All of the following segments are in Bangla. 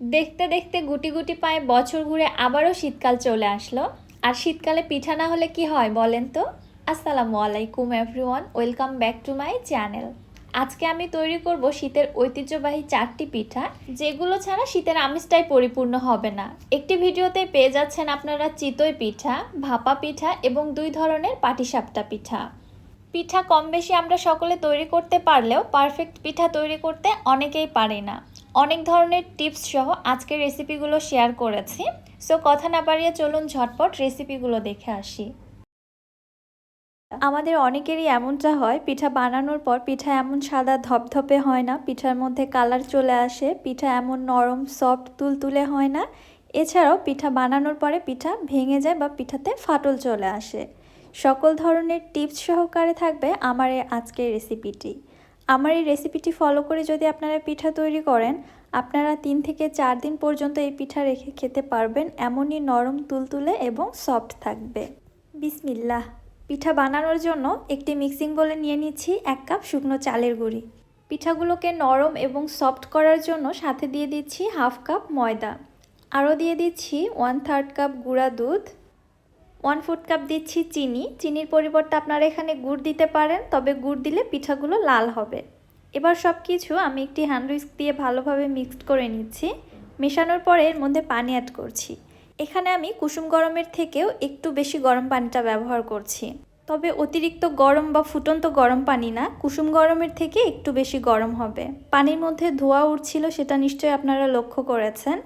দেখতে দেখতে গুটি গুটি পায়ে বছর ঘুরে আবারও শীতকাল চলে আসলো। আর শীতকালে পিঠা না হলে কি হয় বলেন তো? আসসালামু আলাইকুম everyone welcome back to my channel আজকে আমি তৈরি করব শীতের ঐতিহ্যবাহী চারটি পিঠা, যেগুলো ছাড়া শীতের আমিষটাই পরিপূর্ণ হবে না। একটি ভিডিওতে পেয়ে যাচ্ছেন আপনারা চিতই পিঠা, ভাপা পিঠা এবং দুই ধরনের পাটিসাপটা পিঠা। পিঠা কম বেশি আমরা সকলে তৈরি করতে পারলেও পারফেক্ট পিঠা তৈরি করতে অনেকেই পারি না। অনেক ধরনের টিপস সহ আজকের রেসিপিগুলো শেয়ার করেছি। সো কথা না বাড়িয়ে চলুন ঝটপট রেসিপিগুলো দেখে আসি। আমাদের অনেকেরই এমনটা হয়, পিঠা বানানোর পর পিঠা এমন সাদা ধপধপে হয় না, পিঠার মধ্যে কালার চলে আসে, পিঠা এমন নরম, সফট, তুলতুলে হয় না। এছাড়াও পিঠা বানানোর পরে পিঠা ভেঙে যায় বা পিঠাতে ফাটল চলে আসে। সকল ধরনের টিপস সহকারে থাকবে আমার এই আজকের রেসিপিটি। আমার এই রেসিপিটি ফলো করে যদি আপনারা পিঠা তৈরি করেন, আপনারা তিন থেকে চার দিন পর্যন্ত এই পিঠা রেখে খেতে পারবেন। এমনই নরম, তুলতুলে এবং সফট থাকবে। বিসমিল্লাহ। পিঠা বানানোর জন্য একটি মিক্সিং বলে নিয়ে নিচ্ছি এক কাপ শুকনো চালের গুঁড়ি। পিঠাগুলোকে নরম এবং সফট করার জন্য সাথে দিয়ে দিচ্ছি হাফ কাপ ময়দা। আরও দিয়ে দিচ্ছি ওয়ান থার্ড কাপ গুঁড়া দুধ। ওয়ান ফোর্থ কাপ দিচ্ছি চিনি। চিনির পরিবর্তে আপনারা এখানে গুড় দিতে পারেন, তবে গুড় দিলে পিঠাগুলো লাল হবে। এবার সব কিছু আমি একটি হ্যান্ড উইস্ক দিয়ে ভালোভাবে মিক্সড করে নিচ্ছি। মেশানোর পরে এর মধ্যে পানি অ্যাড করছি। এখানে আমি কুসুম গরমের থেকেও একটু বেশি গরম পানিটা ব্যবহার করছি। তবে অতিরিক্ত গরম বা ফুটন্ত গরম পানি না, কুসুম গরমের থেকে একটু বেশি গরম হবে। পানির মধ্যে ধোয়া উঠছিল সেটা নিশ্চয়ই আপনারা লক্ষ্য করেছেন।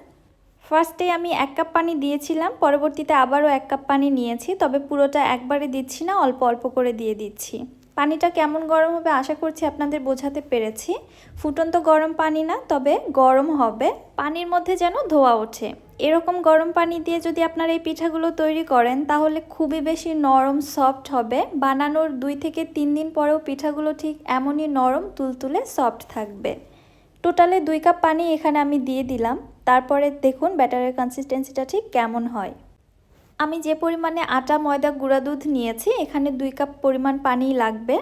ফার্স্টে আমি এক কাপ পানি দিয়েছিলাম, পরবর্তীতে আবারও এক কাপ পানি নিয়েছি, তবে পুরোটা একবারে দিচ্ছি না, অল্প অল্প করে দিয়ে দিচ্ছি। পানিটা কেমন গরম হবে আশা করছি আপনাদের বোঝাতে পেরেছি। ফুটন্ত গরম পানি না, তবে গরম হবে। পানির মধ্যে যেন ধোয়া ওঠে। এরকম গরম পানি দিয়ে যদি আপনারা এই পিঠাগুলো তৈরি করেন, তাহলে খুবই বেশি নরম সফট হবে। বানানোর দুই থেকে তিন দিন পরেও পিঠাগুলো ঠিক এমনই নরম, তুলতুলে সফট থাকবে। টোটালে দুই কাপ পানি এখানে আমি দিয়ে দিলাম। তারপরে দেখুন ব্যাটারের কনসিস্টেন্সিটা ঠিক কেমন হয়। আমি যে পরিমাণে আটা, ময়দা, গুঁড়া দুধ নিয়েছি, এখানে দুই কাপ পরিমাণ পানি লাগবে।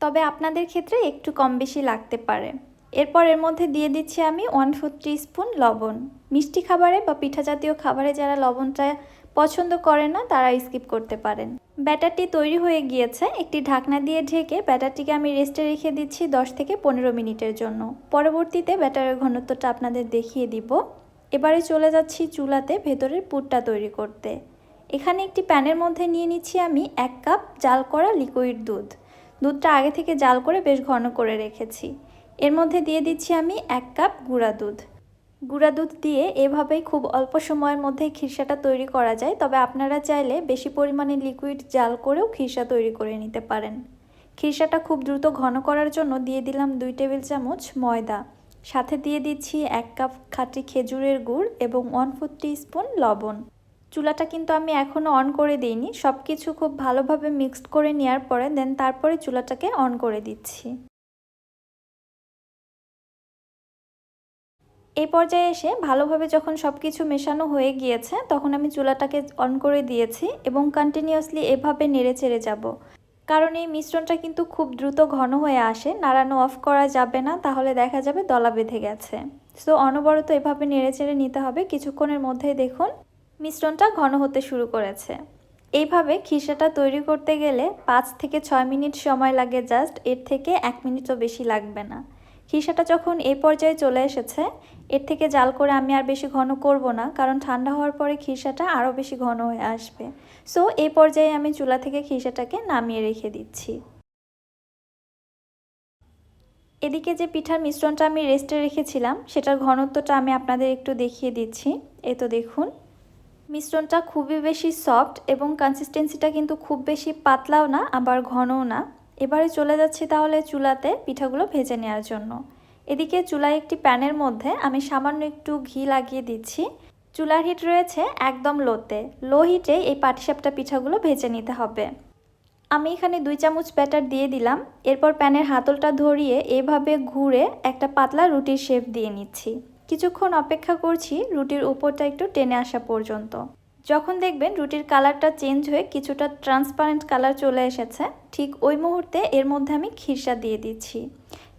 তবে আপনাদের ক্ষেত্রে একটু কম বেশি লাগতে পারে। এরপর এর মধ্যে দিয়ে দিচ্ছি আমি ওয়ান ফোর স্পুন লবণ। মিষ্টি খাবারে বা পিঠা জাতীয় খাবারে যারা লবণটা পছন্দ করে না, তারা স্কিপ করতে পারেন। ব্যাটারটি তৈরি হয়ে গিয়েছে, একটি ঢাকনা দিয়ে ঢেকে ব্যাটারটিকে আমি রেস্টে রেখে দিচ্ছি দশ থেকে পনেরো মিনিটের জন্য। পরবর্তীতে ব্যাটারের ঘনত্বটা আপনাদের দেখিয়ে দিব। এবারে চলে যাচ্ছি চুলাতে ভেতরের পুরটা তৈরি করতে। এখানে একটি প্যানের মধ্যে নিয়ে নিচ্ছি আমি এক কাপ জাল করা লিকুইড দুধ। দুধটা আগে থেকে জাল করে বেশ ঘন করে রেখেছি। এর মধ্যে দিয়ে দিচ্ছি আমি এক কাপ গুঁড়া দুধ। গুঁড়া দুধ দিয়ে এভাবেই খুব অল্প সময়ের মধ্যে খিরসাটা তৈরি করা যায়। তবে আপনারা চাইলে বেশি পরিমাণে লিকুইড জাল করেও খিরসা তৈরি করে নিতে পারেন। খিরসাটা খুব দ্রুত ঘন করার জন্য দিয়ে দিলাম দুই টেবিল চামচ ময়দা। সাথে দিয়ে দিচ্ছি এক কাপ খাঁটি খেজুরের গুড় এবং ওয়ান ফোর স্পুন লবণ। চুলাটা কিন্তু আমি এখনও অন করে দিইনি। সব কিছু খুব ভালোভাবে মিক্সড করে নেওয়ার পরে দেন তারপরে চুলাটাকে অন করে দিচ্ছি। এই পর্যায়ে এসে ভালোভাবে যখন সব কিছু মেশানো হয়ে গিয়েছে, তখন আমি চুলাটাকে অন করে দিয়েছি এবং কন্টিনিউয়াসলি এভাবে নেড়ে চেড়ে যাব। কারণ এই মিশ্রণটা কিন্তু খুব দ্রুত ঘন হয়ে আসে, নাড়ানো অফ করা যাবে না, তাহলে দেখা যাবে দলা বেঁধে গেছে। সো অনবরত এভাবে নেড়ে চেড়ে নিতে হবে। কিছুক্ষণের মধ্যেই দেখুন মিশ্রণটা ঘন হতে শুরু করেছে। এইভাবে খিসাটা তৈরি করতে গেলে পাঁচ থেকে ছয় মিনিট সময় লাগে জাস্ট, এর থেকে এক মিনিটও বেশি লাগবে না। খিসাটা যখন এই পর্যায়ে চলে এসেছে এর থেকে জাল করে আমি আর বেশি ঘন করব না, কারণ ঠান্ডা হওয়ার পরে খিসাটা আরও বেশি ঘন হয়ে আসবে। সো এই পর্যায়ে আমি চুলা থেকে খিসাটাকে নামিয়ে রেখে দিচ্ছি। এদিকে যে পিঠার মিশ্রণটা আমি রেস্টে রেখেছিলাম, সেটার ঘনত্বটা আমি আপনাদের একটু দেখিয়ে দিচ্ছি। এ তো দেখুন, মিশ্রণটা খুবই বেশি সফট এবং কনসিস্টেন্সিটা কিন্তু খুব বেশি পাতলাও না, আবার ঘনও না। এবারে চলে যাচ্ছি তাহলে চুলাতে পিঠাগুলো ভেজে নেওয়ার জন্য। এদিকে চুলায় একটি প্যানের মধ্যে আমি সামান্য একটু ঘি লাগিয়ে দিচ্ছি। চুলার হিট রয়েছে একদম লোতে। লো হিটে এই পাটিসাপটা পিঠাগুলো ভেজে নিতে হবে। আমি এখানে দুই চামচ ব্যাটার দিয়ে দিলাম। এরপর প্যানের হাতলটা ধরিয়ে এভাবে ঘুরে একটা পাতলা রুটির শেপ দিয়ে নিচ্ছি। কিছুক্ষণ অপেক্ষা করছি রুটির উপরটা একটু টেনে আসা পর্যন্ত। যখন দেখবেন রুটির কালারটা চেঞ্জ হয়ে কিছুটা ট্রান্সপারেন্ট কালার চলে এসেছে, ঠিক ওই মুহূর্তে এর মধ্যে আমি খিরসা দিয়ে দিচ্ছি।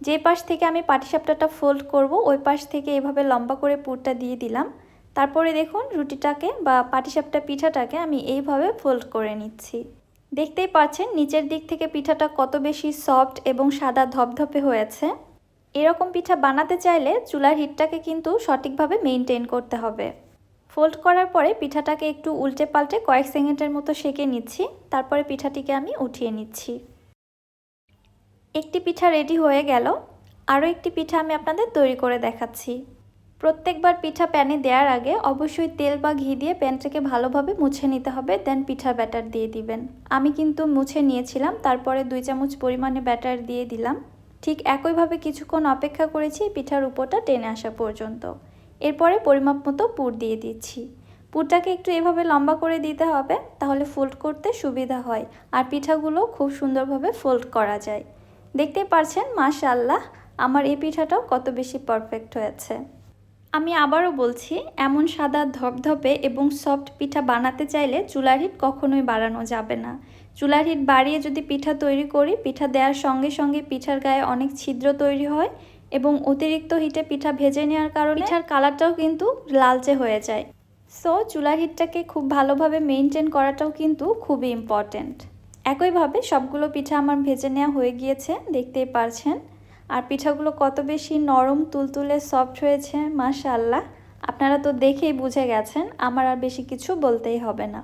যে পাশ থেকে আমি পাটিসাপটাটা ফোল্ড করব, ওই পাশ থেকে এভাবে লম্বা করে পুরটা দিয়ে দিলাম। তারপরে দেখুন, রুটিটাকে বা পাটিসাপটা পিঠাটাকে আমি এইভাবে ফোল্ড করে নিচ্ছি। দেখতেই পাচ্ছেন, নিচের দিক থেকে পিঠাটা কত বেশি সফট এবং সাদা ধপধপে হয়েছে। এরকম পিঠা বানাতে চাইলে চুলার হিটটাকে কিন্তু সঠিকভাবে মেনটেন করতে হবে। ফোল্ড করার পরে পিঠাটাকে একটু উল্টে পাল্টে কয়েক সেকেন্ডের মতো সেঁকে নিচ্ছি। তারপরে পিঠাটিকে আমি উঠিয়ে নিচ্ছি। একটি পিঠা রেডি হয়ে গেল। আরও একটি পিঠা আমি আপনাদের তৈরি করে দেখাচ্ছি। প্রত্যেকবার পিঠা প্যানে দেওয়ার আগে অবশ্যই তেল বা ঘি দিয়ে প্যানটাকে ভালোভাবে মুছে নিতে হবে দেন পিঠার ব্যাটার দিয়ে দিবেন। আমি কিন্তু মুছে নিয়েছিলাম, তারপরে দুই চামচ পরিমাণে ব্যাটার দিয়ে দিলাম। ঠিক একইভাবে কিছুক্ষণ অপেক্ষা করেছি, পিঠার উপরটা টেনে আসা পর্যন্ত। এরপরে পরিমাপ মতো পুর দিয়ে দিচ্ছি। পুরটাকে একটু এভাবে লম্বা করে দিতে হবে, তাহলে ফোল্ড করতে সুবিধা হয়, আর পিঠাগুলো খুব সুন্দরভাবে ফোল্ড করা যায়। দেখতেই পারছেন মাশাল্লাহ আমার এই পিঠাটাও কত বেশি পারফেক্ট হয়েছে। আমি আবারও বলছি, এমন সাদা ধপধপে এবং সফট পিঠা বানাতে চাইলে চুলার হিট কখনোই বাড়ানো যাবে না। চুলার হিট বাড়িয়ে যদি পিঠা তৈরি করি, পিঠা দেওয়ার সঙ্গে সঙ্গে পিঠার গায়ে অনেক ছিদ্র তৈরি হয় এবং অতিরিক্ত হিটে পিঠা ভেজে নেওয়ার কারণে পিঠার কালারটাও কিন্তু লালচে হয়ে যায়। সো চুলার হিটটাকে খুব ভালোভাবে মেনটেন করাটাও কিন্তু খুবই ইম্পর্ট্যান্ট একইভাবে সবগুলো পিঠা আমার ভেজে নেওয়া হয়ে গিয়েছে, দেখতেই পারছেন। আর পিঠাগুলো কত বেশি নরম, তুলতুলে সফট হয়েছে মাশাল্লাহ আপনারা তো দেখেই বুঝে গেছেন, আমার আর বেশি কিছু বলতেই হবে না।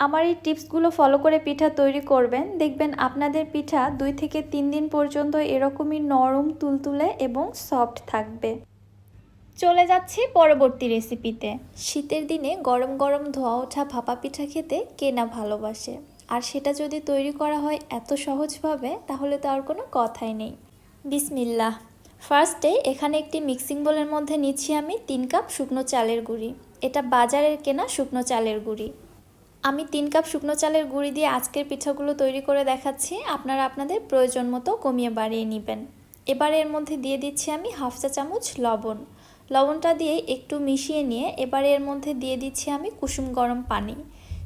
আমার এই টিপসগুলো ফলো করে পিঠা তৈরি করবেন। দেখবেন আপনাদের পিঠা দুই থেকে তিন দিন পর্যন্ত এরকমই নরম, তুলতুলে এবং সফট থাকবে। চলে যাচ্ছি পরবর্তী রেসিপিতে শীতের দিনে গরম গরম ধোয়া ওঠা ভাপা পিঠা খেতে কে না ভালোবাসে। আর সেটা যদি তৈরি করা হয় এত সহজভাবে, তাহলে তো আর কোনো কথাই নেই। বিসমিল্লাহ। ফার্স্টে এখানে একটি মিক্সিং বোলের মধ্যে নিচ্ছি আমি তিন কাপ শুকনো চালের গুঁড়ি। এটা বাজারের কেনা শুকনো চালের গুঁড়ি। আমি তিন কাপ শুকনো চালের গুঁড়ি দিয়ে আজকের পিঠাগুলো তৈরি করে দেখাচ্ছি। আপনারা আপনাদের প্রয়োজন মতো কমিয়ে বাড়িয়ে নেবেন। এবার এর মধ্যে দিয়ে দিচ্ছি আমি হাফ চা চামচ লবণ। লবণটা দিয়ে একটু মিশিয়ে নিয়ে এবার এর মধ্যে দিয়ে দিচ্ছি আমি কুসুম গরম পানি।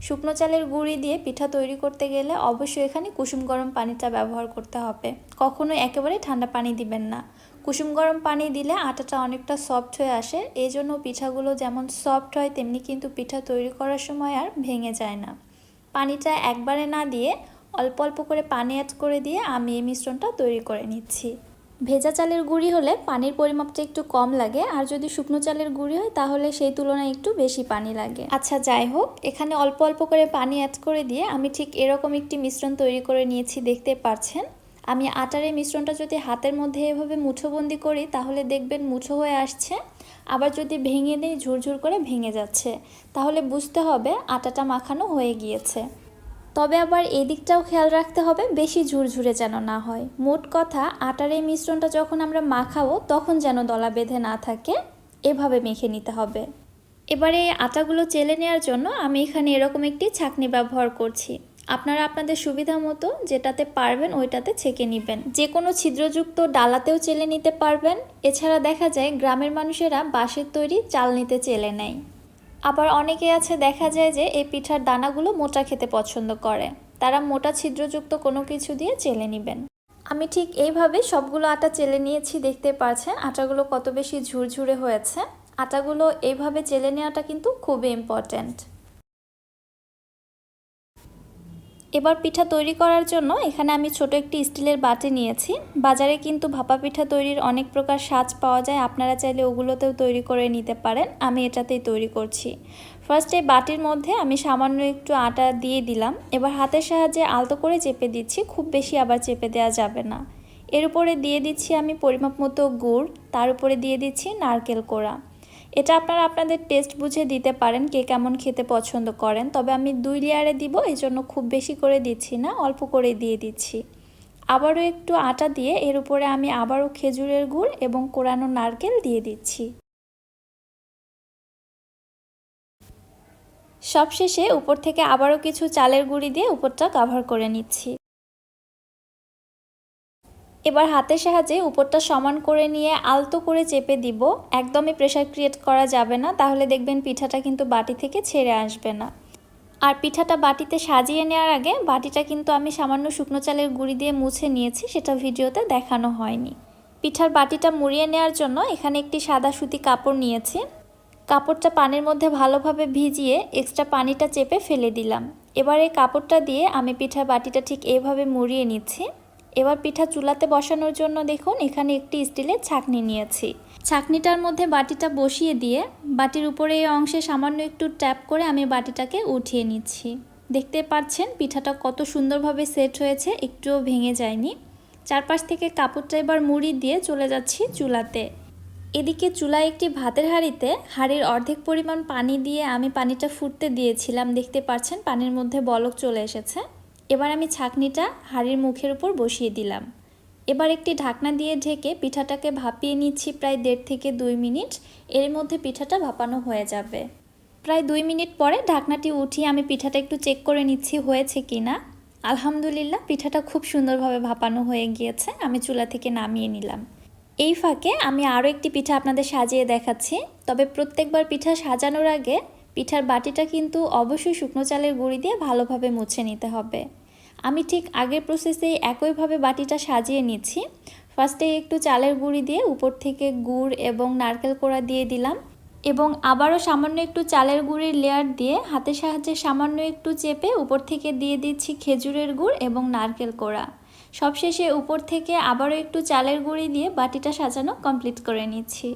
শুকনো চালের গুঁড়ি দিয়ে পিঠা তৈরি করতে গেলে অবশ্যই এখানে কুসুম গরম পানিটা ব্যবহার করতে হবে। কখনোই একেবারে ঠান্ডা পানি দিবেন না। কুসুম গরম পানি দিলে আটাটা অনেকটা সফট হয়ে আসে এই জন্য পিঠাগুলো যেমন সফট হয়, তেমনি কিন্তু পিঠা তৈরি করার সময় আর ভেঙে যায় না। পানিটা একবারে না দিয়ে অল্প অল্প করে পানি অ্যাড করে দিয়ে আমি এই মিশ্রণটা তৈরি করে নিচ্ছি। ভেজা চালের গুঁড়ি হলে পানির পরিমাপটা একটু কম লাগে, আর যদি শুকনো চালের গুঁড়ি হয় তাহলে সেই তুলনায় একটু বেশি পানি লাগে। আচ্ছা যাই হোক, এখানে অল্প অল্প করে পানি অ্যাড করে দিয়ে আমি ঠিক এরকম একটি মিশ্রণ তৈরি করে নিয়েছি, দেখতে পাচ্ছেন? আমি আটার এই মিশ্রণটা যদি হাতের মধ্যে এভাবে মুঠোবন্দি করি, তাহলে দেখবেন মুঠো হয়ে আসছে। আবার যদি ভেঙে দিই, ঝুরঝুর করে ভেঙে যাচ্ছে। তাহলে বুঝতে হবে আটাটা মাখানো হয়ে গিয়েছে। তবে আবার এদিকটাও খেয়াল রাখতে হবে, বেশি ঝুরঝুরে যেন না হয়। মোট কথা, আটার এই মিশ্রণটা যখন আমরা মাখাবো, তখন যেন দলা বেঁধে না থাকে, এভাবে মেখে নিতে হবে। এবারে আটাগুলো চেলে নেওয়ার জন্য আমি এখানে এরকম একটি ছাকনি ব্যবহার করছি। আপনারা আপনাদের সুবিধা মতো যেটাতে পারবেন, ওইটাতে ছেঁকে নেবেন। যে কোনো ছিদ্রযুক্ত ডালাতেও চেলে নিতে পারবেন। এছাড়া দেখা যায়, গ্রামের মানুষেরা বাঁশের তৈরি চাল নিতে চেলে নেয়। আবার অনেকে আছে, দেখা যায় যে এই পিঠার দানাগুলো মোটা খেতে পছন্দ করে। তারা মোটা ছিদ্রযুক্ত কোনো কিছু দিয়ে চেলে নেবেন। আমি ঠিক এইভাবে সবগুলো আটা চেলে নিয়েছি, দেখতে পাচ্ছেন আটাগুলো কত বেশি ঝুরঝুরে হয়েছে। আটাগুলো এইভাবে চেলে নেওয়াটা কিন্তু খুবই ইম্পর্ট্যান্ট এবার পিঠা তৈরি করার জন্য এখানে আমি ছোট একটি স্টিলের বাটি নিয়েছি। বাজারে কিন্তু ভাপা পিঠা তৈরির অনেক প্রকার সাজ পাওয়া যায়। আপনারা চাইলে ওগুলোতেও তৈরি করে নিতে পারেন। আমি এটাতেই তৈরি করছি। ফার্স্ট এই বাটির মধ্যে আমি সামান্য একটু আটা দিয়ে দিলাম। এবার হাতের সাহায্যে আলতো করে চেপে দিচ্ছি। খুব বেশি আবার চেপে দেওয়া যাবে না। এর উপরে দিয়ে দিচ্ছি আমি পরিমাপ মতো গুড়। তার উপরে দিয়ে দিচ্ছি নারকেল কোড়া। এটা আপনারা আপনাদের টেস্ট বুঝে দিতে পারেন কে কেমন খেতে পছন্দ করেন। তবে আমি দুই লেয়ারে দিব এই জন্য খুব বেশি করে দিচ্ছি না, অল্প করে দিয়ে দিচ্ছি। আবারও একটু আটা দিয়ে এর উপরে আমি আবারও খেজুরের গুড় এবং কোরানো নারকেল দিয়ে দিচ্ছি। সবশেষে উপর থেকে আবারও কিছু চালের গুঁড়ি দিয়ে উপরটা কাভার করে নিচ্ছি। এবার হাতের সাহায্যে উপরটা সমান করে নিয়ে আলতো করে চেপে দিব। একদমই প্রেশার ক্রিয়েট করা যাবে না, তাহলে দেখবেন পিঠাটা কিন্তু বাটি থেকে ছেড়ে আসবে না। আর পিঠাটা বাটিতে সাজিয়ে নেওয়ার আগে বাটিটা কিন্তু আমি সামান্য শুকনো চালের গুঁড়ি দিয়ে মুছে নিয়েছি, সেটা ভিডিওতে দেখানো হয়নি। পিঠার বাটিটা মুড়িয়ে নেওয়ার জন্য এখানে একটি সাদা সুতি কাপড় নিয়েছি। কাপড়টা পানির মধ্যে ভালোভাবে ভিজিয়ে এক্সট্রা পানিটা চেপে ফেলে দিলাম। এবার এই কাপড়টা দিয়ে আমি পিঠার বাটিটা ঠিক এভাবে মুড়িয়ে নিচ্ছি। এবার পিঠা চুলাতে বসানোর জন্য দেখুন, এখানে একটি স্টিলের ছাকনি নিয়েছি। ছাকনিটার মধ্যে বাটিটা বসিয়ে দিয়ে, বাটির উপরে এই অংশে সামান্য একটু ট্যাপ করে আমি বাটিটাকে উঠিয়ে নিচ্ছি। দেখতে পাচ্ছেন, পিঠাটা কত সুন্দরভাবে সেট হয়েছে, একটুও ভেঙে যায়নি। চারপাশ থেকে কাপড়টা এবার মুড়ি দিয়ে চলে যাচ্ছি চুলাতে। এদিকে চুলায় একটি ভাতের হাঁড়িতে হাঁড়ির অর্ধেক পরিমাণ পানি দিয়ে আমি পানিটা ফুটতে দিয়েছিলাম। দেখতে পাচ্ছেন, পানির মধ্যে বলক চলে এসেছে। এবার আমি ছাকনিটা হাঁড়ির মুখের উপর বসিয়ে দিলাম। এবার একটি ঢাকনা দিয়ে ঢেকে পিঠাটাকে ভাপিয়ে নিচ্ছি প্রায় দেড় থেকে দুই মিনিট। এর মধ্যে পিঠাটা ভাপানো হয়ে যাবে। প্রায় দুই মিনিট পরে ঢাকনাটি উঠিয়ে আমি পিঠাটা একটু চেক করে নিচ্ছি হয়েছে কি না আলহামদুলিল্লাহ, পিঠাটা খুব সুন্দরভাবে ভাপানো হয়ে গিয়েছে। আমি চুলা থেকে নামিয়ে নিলাম। এই ফাঁকে আমি আরও একটি পিঠা আপনাদের সাজিয়ে দেখাচ্ছি। তবে প্রত্যেকবার পিঠা সাজানোর আগে পিঠার বাটিটা কিন্তু অবশ্যই শুকনো চালের গুঁড়ি দিয়ে ভালোভাবে মুছে নিতে হবে। আমি ঠিক আগের প্রসেসেই একইভাবে বাটিটা সাজিয়ে নিচ্ছি। ফার্স্টে একটু চালের গুঁড়ি দিয়ে উপর থেকে গুড় এবং নারকেল কোড়া দিয়ে দিলাম এবং আবারও সামান্য একটু চালের গুঁড়ির লেয়ার দিয়ে হাতের সাহায্যে সামান্য একটু চেপে উপর থেকে দিয়ে দিচ্ছি খেজুরের গুড় এবং নারকেল কোড়া। সবশেষে উপর থেকে আবারও একটু চালের গুঁড়ি দিয়ে বাটিটা সাজানো কমপ্লিট করে নিচ্ছি।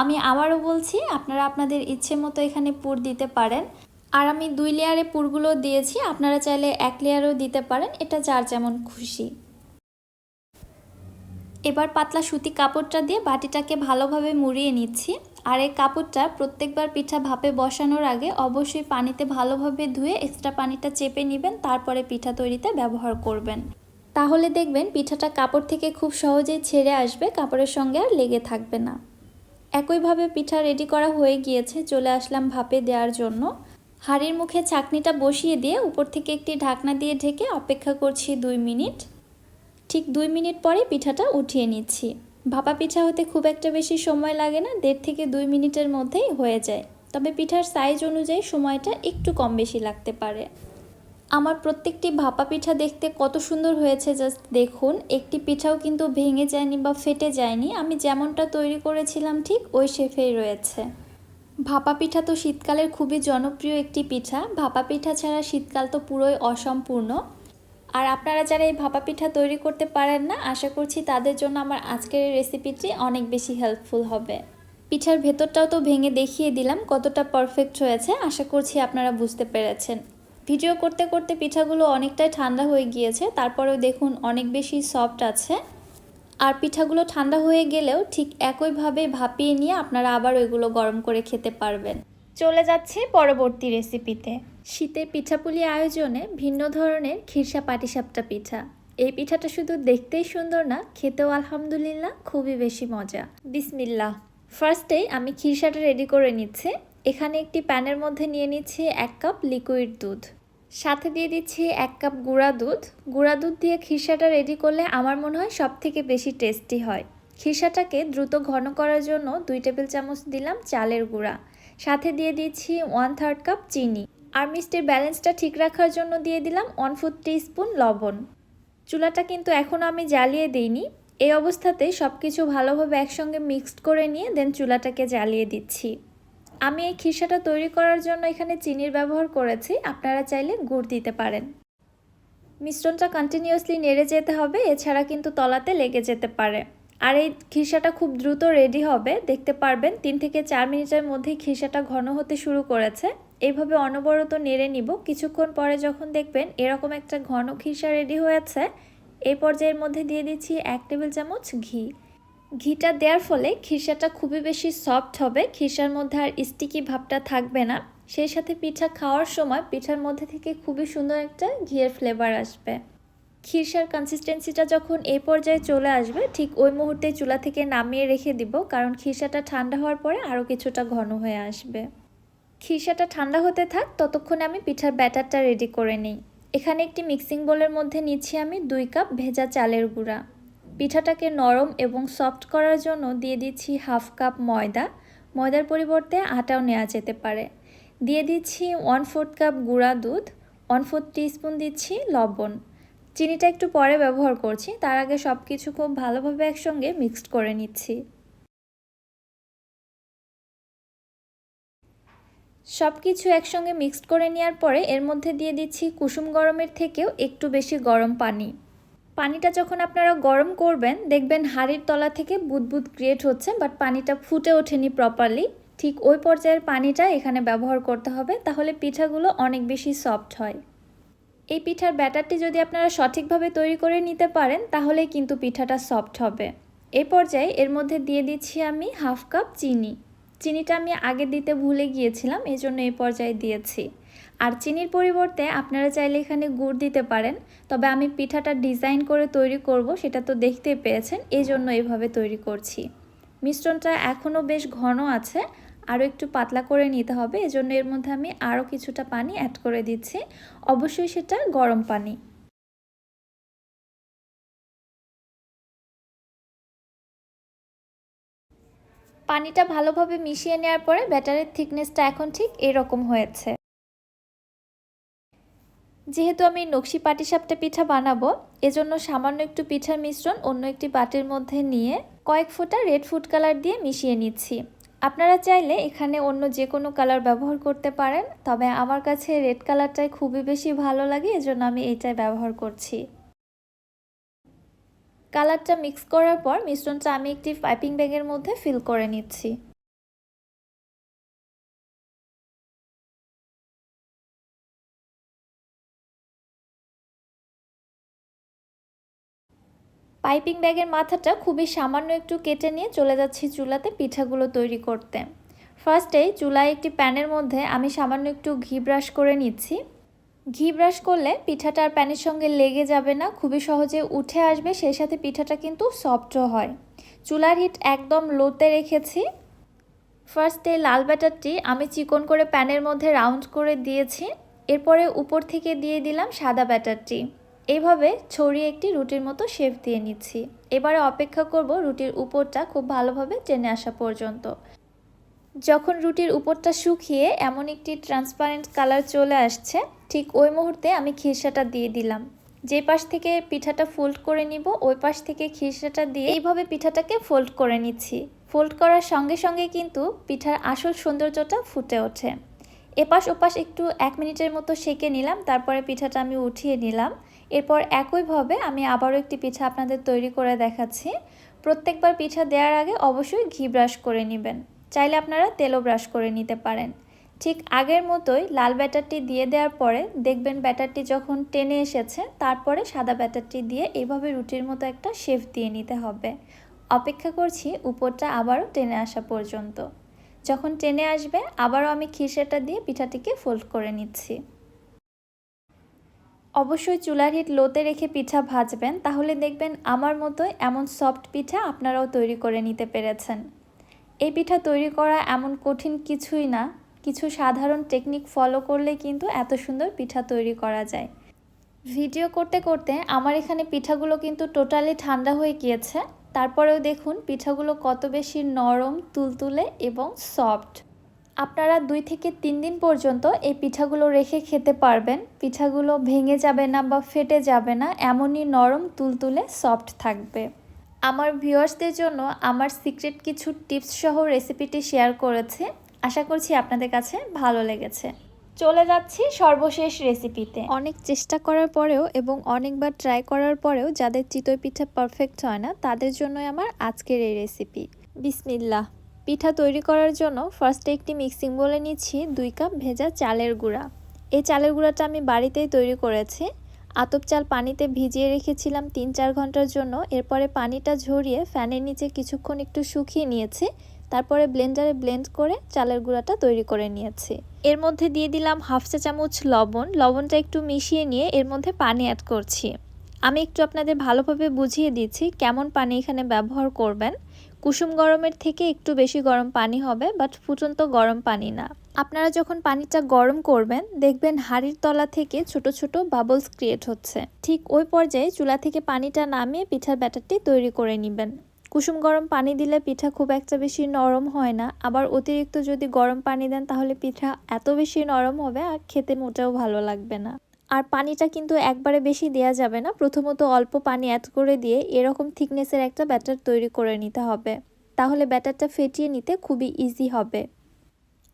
আমি আবারও বলছি, আপনারা আপনাদের ইচ্ছে মতো এখানে পুর দিতে পারেন। আর আমি দুই লেয়ারে পুরগুলো দিয়েছি, আপনারা চাইলে এক লেয়ারও দিতে পারেন, এটা যার যেমন খুশি। এবার পাতলা সুতি কাপড়টা দিয়ে বাটিটাকে ভালোভাবে মুড়িয়ে নিচ্ছি। আর এই কাপড়টা প্রত্যেকবার পিঠা ভাপে বসানোর আগে অবশ্যই পানিতে ভালোভাবে ধুয়ে এক্সট্রা পানিটা চেপে নেবেন, তারপরে পিঠা তৈরিতে ব্যবহার করবেন। তাহলে দেখবেন পিঠাটা কাপড় থেকে খুব সহজেই ছেড়ে আসবে, কাপড়ের সঙ্গে আর লেগে থাকবে না। একইভাবে পিঠা রেডি করা হয়ে গিয়েছে, চলে আসলাম ভাপে দেওয়ার জন্য। হাঁড়ির মুখে চাকনিটা বসিয়ে দিয়ে উপর থেকে একটি ঢাকনা দিয়ে ঢেকে অপেক্ষা করছি দুই মিনিট। ঠিক দুই মিনিট পরে পিঠাটা উঠিয়ে নিচ্ছি। ভাপা পিঠা হতে খুব একটা বেশি সময় লাগে না, দেড় থেকে দুই মিনিটের মধ্যেই হয়ে যায়। তবে পিঠার সাইজ অনুযায়ী সময়টা একটু কম বেশি লাগতে পারে। আমার প্রত্যেকটি ভাপা পিঠা দেখতে কত সুন্দর হয়েছে জাস্ট দেখুন। একটি পিঠাও কিন্তু ভেঙে যায়নি বা ফেটে যায়নি। আমি যেমনটা তৈরি করেছিলাম, ঠিক ওই শেফেই রয়েছে। ভাপা পিঠা তো শীতকালের খুবই জনপ্রিয় একটি পিঠা। ভাপা পিঠা ছাড়া শীতকাল তো পুরোই অসম্পূর্ণ। আর আপনারা যারা এই ভাপা পিঠা তৈরি করতে পারেন না, আশা করছি তাদের জন্য আমার আজকের এই রেসিপিটি অনেক বেশি হেল্পফুল হবে। পিঠার ভেতরটাও তো ভেঙে দেখিয়ে দিলাম কতটা পারফেক্ট হয়েছে, আশা করছি আপনারা বুঝতে পেরেছেন। ভিডিও করতে করতে পিঠাগুলো অনেকটাই ঠান্ডা হয়ে গিয়েছে তারপরেও দেখুন অনেক বেশি সফট আছে। আর পিঠাগুলো ঠান্ডা হয়ে গেলেও ঠিক একইভাবে ভাপিয়ে নিয়ে আপনারা আবার ওইগুলো গরম করে খেতে পারবেন। চলে যাচ্ছি পরবর্তী রেসিপিতে শীতের পিঠাপুলি আয়োজনে ভিন্ন ধরনের খিরসা পাটিসাপটা পিঠা। এই পিঠাটা শুধু দেখতেই সুন্দর না খেতেও আলহামদুলিল্লাহ খুবই বেশি মজা। বিসমিল্লাহ। ফার্স্টেই আমি খিরসাটা রেডি করে নিচ্ছি। এখানে একটি প্যানের মধ্যে নিয়ে নিচ্ছি এক কাপ লিকুইড দুধ। সাথে দিয়ে দিচ্ছি এক কাপ গুঁড়া দুধ। গুঁড়া দুধ দিয়ে খিরসাটা রেডি করলে আমার মনে হয় সব থেকে বেশি টেস্টি হয়। খিরসাটাকে দ্রুত ঘন করার জন্য দুই টেবিল চামচ দিলাম চালের গুঁড়া। সাথে দিয়ে দিচ্ছি ওয়ান থার্ড কাপ চিনি। আর মিষ্টির ব্যালেন্সটা ঠিক রাখার জন্য দিয়ে দিলাম ওয়ান ফোর স্পুন লবণ। চুলাটা কিন্তু এখনও আমি জ্বালিয়ে দিইনি। এই অবস্থাতে সব কিছু ভালোভাবে একসঙ্গে মিক্সড করে নিয়ে দেন চুলাটাকে জ্বালিয়ে দিচ্ছি। আমি এই খিসাটা তৈরি করার জন্য এখানে চিনির ব্যবহার করেছি। আপনারা চাইলে গুড় দিতে পারেন। মিশ্রণটা কন্টিনিউয়াসলি নেড়ে যেতে হবে, এছাড়া কিন্তু তলাতে লেগে যেতে পারে। আর এই খিসাটা খুব দ্রুত রেডি হবে। দেখতে পারবেন, তিন থেকে চার মিনিটের মধ্যেই খিসাটা ঘন হতে শুরু করেছে। এইভাবে অনবরত নেড়ে নিব। কিছুক্ষণ পরে যখন দেখবেন এরকম একটা ঘন খিসা রেডি হয়েছে, এই পর্যায়ের মধ্যে দিয়ে দিচ্ছি এক টেবিল চামচ ঘি। ঘিটা দেওয়ার ফলে খিরসাটা খুবই বেশি সফট হবে খিরসার মধ্যে আর স্টিকি ভাবটা থাকবে না। সেই সাথে পিঠা খাওয়ার সময় পিঠার মধ্যে থেকে খুবই সুন্দর একটা ঘিয়ের ফ্লেভার আসবে। খিরসার কনসিস্টেন্সিটা যখন এই পর্যায়ে চলে আসবে, ঠিক ওই মুহূর্তে চুলা থেকে নামিয়ে রেখে দিব, কারণ খিরসাটা ঠান্ডা হওয়ার পরে আরও কিছুটা ঘন হয়ে আসবে। খিরসাটা ঠান্ডা হতে থাক, ততক্ষণে আমি পিঠার ব্যাটারটা রেডি করে নিই। এখানে একটি মিক্সিং বোলের মধ্যে নিচ্ছি আমি দুই কাপ ভেজা চালের গুঁড়া। পিঠাটাকে নরম এবং সফট করার জন্য দিয়ে দিচ্ছি হাফ কাপ ময়দা। ময়দার পরিবর্তে আটাও নেওয়া যেতে পারে। দিয়ে দিচ্ছি ওয়ান ফোর্থ কাপ গুঁড়া দুধ ওয়ান ফোর্থ টিস্পুন দিচ্ছি লবণ। চিনিটা একটু পরে ব্যবহার করছি, তার আগে সব কিছু খুব ভালোভাবে একসঙ্গে মিক্সড করে নিচ্ছি। সব কিছু একসঙ্গে মিক্সড করে নেওয়ার পরে এর মধ্যে দিয়ে দিচ্ছি কুসুম গরমের থেকেও একটু বেশি গরম পানি। পানিটা যখন আপনারা গরম করবেন, দেখবেন হাড়ির তলা থেকে বুদবুদ ক্রিয়েট হচ্ছে বাট পানিটা ফুটে ওঠেনি প্রপারলি ঠিক ওই পর্যায়ের পানিটা এখানে ব্যবহার করতে হবে, তাহলে পিঠাগুলো অনেক বেশি সফট হয়। এই পিঠার ব্যাটারটি যদি আপনারা সঠিকভাবে তৈরি করে নিতে পারেন তাহলে কিন্তু পিঠাটা সফট হবে। এই পর্যায়ে এর মধ্যে দিয়ে দিচ্ছি আমি হাফ কাপ চিনি। চিনিটা আমি আগে দিতে ভুলে গিয়েছিলাম এই জন্য এই পর্যায়ে দিয়েছি। আর চিনির পরিবর্তে আপনারা চাইলে এখানে গুড় দিতে পারেন, তবে আমি পিঠাটা ডিজাইন করে তৈরি করব, সেটা তো দেখতেই পেয়েছেন এই জন্য এইভাবে তৈরি করছি। মিশ্রণটা এখনও বেশ ঘন আছে, আরও একটু পাতলা করে নিতে হবে, এজন্য এর মধ্যে আমি আরও কিছুটা পানি অ্যাড করে দিচ্ছি, অবশ্যই সেটা গরম পানি। পানিটা ভালোভাবে মিশিয়ে নেওয়ার পরে ব্যাটারের থিকনেসটা এখন ঠিক এরকম হয়েছে। যেহেতু আমি নকশি পাটিসাপটা পিঠা বানাবো, এজন্য সামান্য একটু পিঠার মিশ্রণ অন্য একটি বাটির মধ্যে নিয়ে কয়েক ফোঁটা রেড ফুড কালার দিয়ে মিশিয়ে নিচ্ছি। আপনারা চাইলে এখানে অন্য যে কোনো কালার ব্যবহার করতে পারেন, তবে আমার কাছে রেড কালারটাই খুবই বেশি ভালো লাগে, এজন্য আমি এইটাই ব্যবহার করছি। কালারটা মিক্স করার পর মিশ্রণটা আমি একটি পাইপিং ব্যাগের মধ্যে ফিল করে নিচ্ছি। পাইপিং ব্যাগের মাথাটা খুবই সামান্য একটু কেটে নিয়ে চলে যাচ্ছি চুলাতে পিঠাগুলো তৈরি করতে। ফার্স্টেই চুলায় একটি প্যানের মধ্যে আমি সামান্য একটু ঘি ব্রাশ করে নিচ্ছি। ঘি ব্রাশ করলে পিঠাটা আর প্যানের সঙ্গে লেগে যাবে না, খুবই সহজে উঠে আসবে, সেই সাথে পিঠাটা কিন্তু সফটও হয়। চুলার হিট একদম লোতে রেখেছি। ফার্স্টে লাল ব্যাটারটি আমি চিকন করে প্যানের মধ্যে রাউন্ড করে দিয়েছি। এরপরে উপর থেকে দিয়ে দিলাম সাদা ব্যাটারটি। এইভাবে ছড়িয়ে একটি রুটির মতো শেপ দিয়ে নিচ্ছি। এবারে অপেক্ষা করব রুটির উপরটা খুব ভালোভাবে টেনে আসা পর্যন্ত। যখন রুটির উপরটা শুকিয়ে এমন একটি ট্রান্সপারেন্ট কালার চলে আসছে, ঠিক ওই মুহূর্তে আমি খিরসাটা দিয়ে দিলাম। যে পাশ থেকে পিঠাটা ফোল্ড করে নিব, ওই পাশ থেকে খিরসাটা দিয়ে এইভাবে পিঠাটাকে ফোল্ড করে নিচ্ছি। ফোল্ড করার সঙ্গে সঙ্গে কিন্তু পিঠার আসল সৌন্দর্যটা ফুটে ওঠে। এপাশ ওপাশ একটু এক মিনিটের মতো সেকে নিলাম, তারপরে পিঠাটা আমি উঠিয়ে নিলাম। এরপর একইভাবে আমি আবারও একটি পিঠা আপনাদের তৈরি করে দেখাচ্ছি। প্রত্যেকবার পিঠা দেওয়ার আগে অবশ্যই ঘি ব্রাশ করে নেবেন। চাইলে আপনারা তেলও ব্রাশ করে নিতে পারেন। ঠিক আগের মতোই লাল ব্যাটারটি দিয়ে দেওয়ার পরে দেখবেন ব্যাটারটি যখন টেনে এসেছে, তারপরে সাদা ব্যাটারটি দিয়ে এইভাবে রুটির মতো একটা শেফ দিয়ে নিতে হবে। অপেক্ষা করছি উপরটা আবারও টেনে আসা পর্যন্ত। যখন টেনে আসবে, আবারও আমি খিরসাটা দিয়ে পিঠাটিকে ফোল্ড করে নিচ্ছি। অবশ্যই চুলার হিট লোতে রেখে পিঠা ভাজবেন, তাহলে দেখবেন আমার মতোই এমন সফট পিঠা আপনারাও তৈরি করে নিতে পেরেছেন। এই পিঠা তৈরি করা এমন কঠিন কিছুই না, কিছু সাধারণ টেকনিক ফলো করলে কিন্তু এত সুন্দর পিঠা তৈরি করা যায়। ভিডিও করতে করতে আমার এখানে পিঠাগুলো কিন্তু টোটালি ঠান্ডা হয়ে গিয়েছে। তারপরেও দেখুন, পিঠাগুলো কত বেশি নরম, তুলতুলে এবং সফট। আপনারা দুই থেকে তিন দিন পর্যন্ত এই পিঠাগুলো রেখে খেতে পারবেন। পিঠাগুলো ভেঙে যাবে না বা ফেটে যাবে না, এমনই নরম, তুলতুলে, সফট থাকবে। আমার ভিউয়ার্সদের জন্য আমার সিক্রেট কিছু টিপস সহ রেসিপিটি শেয়ার করেছে। আশা করছি আপনাদের কাছে ভালো লেগেছে। চলে যাচ্ছি সর্বশেষ রেসিপিতে অনেক চেষ্টা করার পরেও এবং অনেকবার ট্রাই করার পরেও যাদের চিতই পিঠা পারফেক্ট হয় না তাদের জন্যই আমার আজকের এই রেসিপি বিসমিল্লাহ। পিঠা তৈরি করার জন্য ফার্স্টে একটি মিক্সিং বলে নিচ্ছি দুই কাপ ভেজা চালের গুঁড়া। এই চালের গুঁড়াটা আমি বাড়িতেই তৈরি করেছি। আতপ চাল পানিতে ভিজিয়ে রেখেছিলাম তিন চার ঘণ্টার জন্য। এরপরে পানিটা ঝরিয়ে ফ্যানের নিচে কিছুক্ষণ একটু শুকিয়ে নিয়েছি। তারপরে ব্লেন্ডারে ব্লেন্ড করে চালের গুঁড়াটা তৈরি করে নিয়েছি। এর মধ্যে দিয়ে দিলাম হাফ চা চামচ লবণ। লবণটা একটু মিশিয়ে নিয়ে এর মধ্যে পানি অ্যাড করছি। আমি একটু আপনাদের ভালোভাবে বুঝিয়ে দিচ্ছি কেমন পানি এখানে ব্যবহার করবেন। কুসুম গরমের থেকে একটু বেশি গরম পানি হবে বাট ফুটন্ত গরম পানি না। আপনারা যখন পানিটা গরম করবেন, দেখবেন হাড়ির তলা থেকে ছোট ছোট বাবলস ক্রিয়েট হচ্ছে। ঠিক ওই পর্যায়ে চুলা থেকে পানিটা নামিয়ে পিঠার ব্যাটারটি তৈরি করে নেবেন। কুসুম গরম পানি দিলে পিঠা খুব একটা বেশি নরম হয় না। আবার অতিরিক্ত যদি গরম পানি দেন তাহলে পিঠা এত বেশি নরম হবে আর খেতে মোটেও ভালো লাগবে না। আর পানিটা কিন্তু একবারে বেশি দেওয়া যাবে না। প্রথমত অল্প পানি অ্যাড করে দিয়ে এরকম থিকনেসের একটা ব্যাটার তৈরি করে নিতে হবে। তাহলে ব্যাটারটা ফেটিয়ে নিতে খুবই ইজি হবে।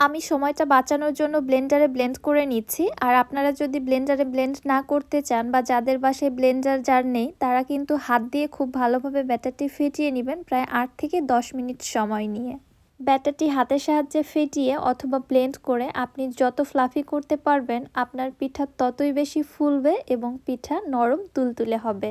আমি সময়টা বাঁচানোর জন্য ব্লেন্ডারে ব্লেন্ড করে নিচ্ছি। আর আপনারা যদি ব্লেন্ডারে ব্লেন্ড না করতে চান বা যাদের বাসায় ব্লেন্ডার যার নেই, তারা কিন্তু হাত দিয়ে খুব ভালোভাবে ব্যাটারটি ফেটিয়ে নেবেন প্রায় আট থেকে দশ মিনিট সময় নিয়ে। ব্যাটারটি হাতের সাহায্যে ফেটিয়ে অথবা ব্লেন্ড করে আপনি যত ফ্লাফি করতে পারবেন, আপনার পিঠা ততই বেশি ফুলবে এবং পিঠা নরম তুলতুলে হবে।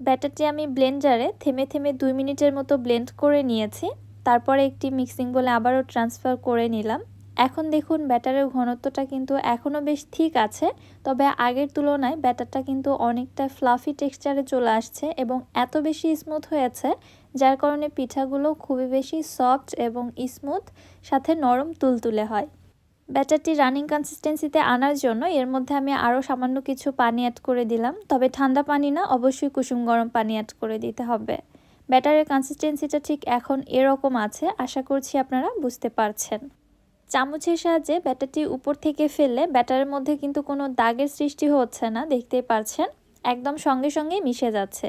ব্যাটারটি আমি ব্লেন্ডারে থেমে থেমে দুই মিনিটের মতো ব্লেন্ড করে নিয়েছি। তারপরে একটি মিক্সিং বলে আবারও ট্রান্সফার করে নিলাম। এখন দেখুন ব্যাটারের ঘনত্বটা কিন্তু এখনও বেশ ঠিক আছে, তবে আগের তুলনায় ব্যাটারটা কিন্তু অনেকটা ফ্লাফি টেক্সচারে চলে আসছে এবং এত বেশি স্মুথ হয়েছে, যার কারণে পিঠাগুলো খুবই বেশি সফট এবং স্মুথ সাথে নরম তুলতুলে হয়। ব্যাটারটি রানিং কনসিস্টেন্সিতে আনার জন্য এর মধ্যে আমি আরও সামান্য কিছু পানি অ্যাড করে দিলাম, তবে ঠান্ডা পানি না, অবশ্যই কুসুম গরম পানি অ্যাড করে দিতে হবে। ব্যাটারের কনসিস্টেন্সিটা ঠিক এখন এরকম আছে, আশা করছি আপনারা বুঝতে পারছেন। চামচের সাহায্যে ব্যাটারটি উপর থেকে ফেললে ব্যাটারের মধ্যে কিন্তু কোনো দাগের সৃষ্টি হচ্ছে না, দেখতেই পারছেন। একদম সঙ্গে সঙ্গেই মিশে যাচ্ছে।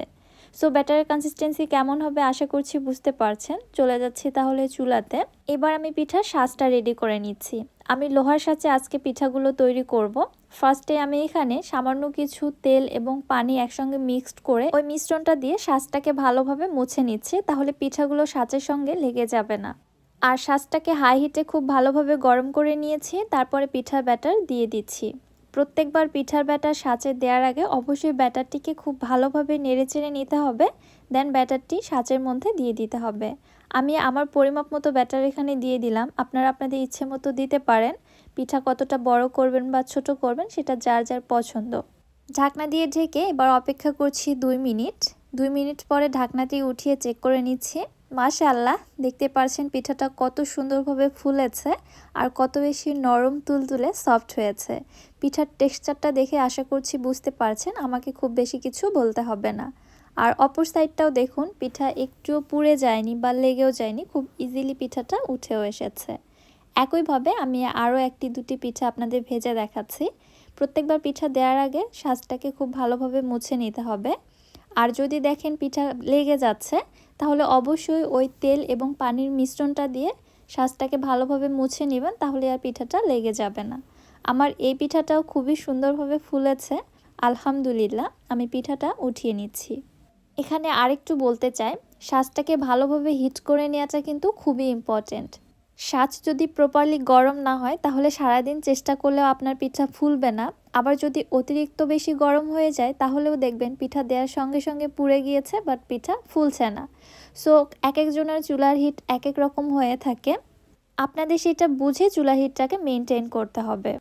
সো ব্যাটারের কনসিস্টেন্সি কেমন হবে আশা করছি বুঝতে পারছেন। চলে যাচ্ছি তাহলে চুলাতে। এবার আমি পিঠার সাজটা রেডি করে নিচ্ছি। আমি লোহার সাথে আজকে পিঠাগুলো তৈরি করব। ফার্স্টে আমি এখানে সামান্য কিছু তেল এবং পানি একসঙ্গে মিক্সড করে ওই মিশ্রণটা দিয়ে সাজটাকে ভালোভাবে মুছে নিচ্ছি, তাহলে পিঠাগুলো সাজের সঙ্গে লেগে যাবে না। আর সাজটাকে হাই হিটে খুব ভালোভাবে গরম করে নিয়েছি, তারপরে পিঠার ব্যাটার দিয়ে দিচ্ছি। প্রত্যেকবার পিঠার ব্যাটার সাঁচে দেওয়ার আগে অবশ্যই ব্যাটারটিকে খুব ভালোভাবে নেড়েচেড়ে নিতে হবে দেন ব্যাটারটি সাঁচের মধ্যে দিয়ে দিতে হবে। আমি আমার পরিমাপ মতো ব্যাটার এখানে দিয়ে দিলাম, আপনারা আপনাদের ইচ্ছে মতো দিতে পারেন। পিঠা কতটা বড় করবেন বা ছোট করবেন সেটা যার যার পছন্দ। ঢাকনা দিয়ে ঢেকে এবার অপেক্ষা করছি দুই মিনিট। দুই মিনিট পরে ঢাকনাটি উঠিয়ে চেক করে নিচ্ছি। মাশাল্লাহ দেখতে পারছেন পিঠাটা কত সুন্দরভাবে ফুলেছে আর কত বেশি নরম তুলতুলে সফট হয়েছে। পিঠার টেক্সচারটা দেখে আশা করছি বুঝতে পারছেন, আমাকে খুব বেশি কিছু বলতে হবে না। আর অপর সাইডটাও দেখুন, পিঠা একটুও পুড়ে যায়নি বা লেগেও যায়নি, খুব ইজিলি পিঠাটা উঠেও এসেছে। একইভাবে আমি আরও একটি দুটি পিঠা আপনাদের ভেজে দেখাচ্ছি। প্রত্যেকবার পিঠা দেওয়ার আগে সাজটাকে খুব ভালোভাবে মুছে নিতে হবে। আর যদি দেখেন পিঠা লেগে যাচ্ছে, তাহলে অবশ্যই ওই তেল এবং পানির মিশ্রণটা দিয়ে সাজটাকে ভালোভাবে মুছে নেবেন, তাহলে আর পিঠাটা লেগে যাবে না। আমার এই পিঠাটাও খুবই সুন্দরভাবে ফুলেছে, আলহামদুলিল্লাহ, আমি পিঠাটা উঠিয়ে নিচ্ছি। এখানে আরেকটু বলতে চাই সাজটাকে ভালোভাবে হিট করে নেওয়াটা কিন্তু খুবই ইম্পর্টেন্ট সাজ যদি প্রপারলি গরম না হয়, তাহলে সারাদিন চেষ্টা করলেও আপনার পিঠা ফুলবে না। আবার যদি অতিরিক্ত বেশি গরম হয়ে যায়, তাহলেও দেখবেন পিঠা দেওয়ার সঙ্গে সঙ্গে পুড়ে গিয়েছে বাট পিঠা ফুলছে না। সো এক একজনের চুলার হিট এক এক রকম হয়ে থাকে। আপনাদের সেটা বুঝে চুলার হিটটাকে মেনটেন করতে হবে।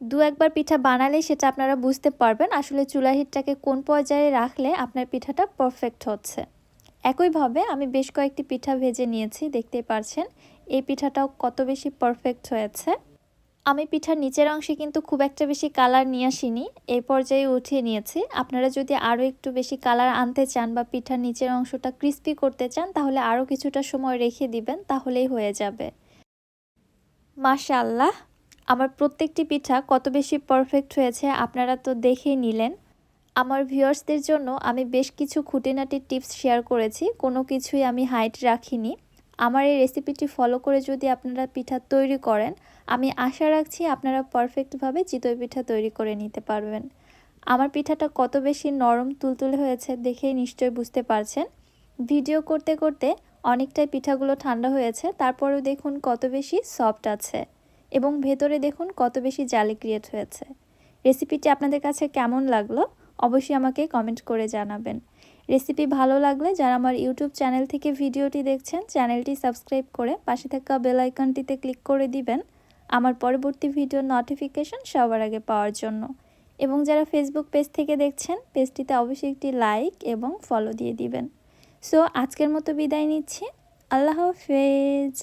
দু একবার পিঠা বানালে সেটা আপনারা বুঝতে পারবেন, আসলে চুলার হিটটাকে কোন পর্যায়ে রাখলে আপনার পিঠাটা পারফেক্ট হচ্ছে। একইভাবে আমি বেশ কয়েকটি পিঠা ভেজে নিয়েছি দেখতে পারছেন। এই পিঠাটাও কত বেশি পারফেক্ট হয়েছে। আমি পিঠার নিচের অংশে কিন্তু খুব একটা বেশি কালার নিয়ে আসিনি এই পর্যায়ে উঠিয়ে নিয়েছি। আপনারা যদি আরও একটু বেশি কালার আনতে চান বা পিঠার নিচের অংশটা ক্রিস্পি করতে চান, তাহলে আরও কিছুটা সময় রেখে দিবেন, তাহলেই হয়ে যাবে। মাশাল্লাহ আমার প্রত্যেকটি পিঠা কত বেশি পারফেক্ট হয়েছে আপনারা তো দেখেই নিলেন। আমার ভিউয়ার্সদের জন্য আমি বেশ কিছু খুঁটিনাটি টিপস শেয়ার করেছি, কোনো কিছুই আমি হাইট রাখিনি। আমার এই রেসিপিটি ফলো করে যদি আপনারা পিঠা তৈরি করেন, আমি আশা রাখছি আপনারা পারফেক্টভাবে চিতই পিঠা তৈরি করে নিতে পারবেন। আমার পিঠাটা কত বেশি নরম তুলতুলে হয়েছে দেখেই নিশ্চয়ই বুঝতে পারছেন। ভিডিও করতে করতে অনেকটাই পিঠাগুলো ঠান্ডা হয়েছে, তারপরেও দেখুন কত বেশি সফট আছে এবং ভেতরে দেখুন কত বেশি জালি ক্রিয়েট হয়েছে। রেসিপিটি আপনাদের কাছে কেমন লাগল অবশ্যই আমাকে কমেন্ট করে জানাবেন। রেসিপি ভালো লাগলে যারা আমার ইউটিউব চ্যানেল থেকে ভিডিওটি দেখছেন, চ্যানেলটি সাবস্ক্রাইব করে পাশে থাকা বেল আইকনটিতে ক্লিক করে দিবেন আমার পরবর্তী ভিডিও নোটিফিকেশন সবার আগে পাওয়ার জন্য। এবং যারা ফেসবুক পেজ থেকে দেখছেন পেজটিতে অবশ্যই একটি লাইক এবং ফলো দিয়ে দিবেন। সো আজকের মতো বিদায় নিচ্ছি। আল্লাহ হাফেজ।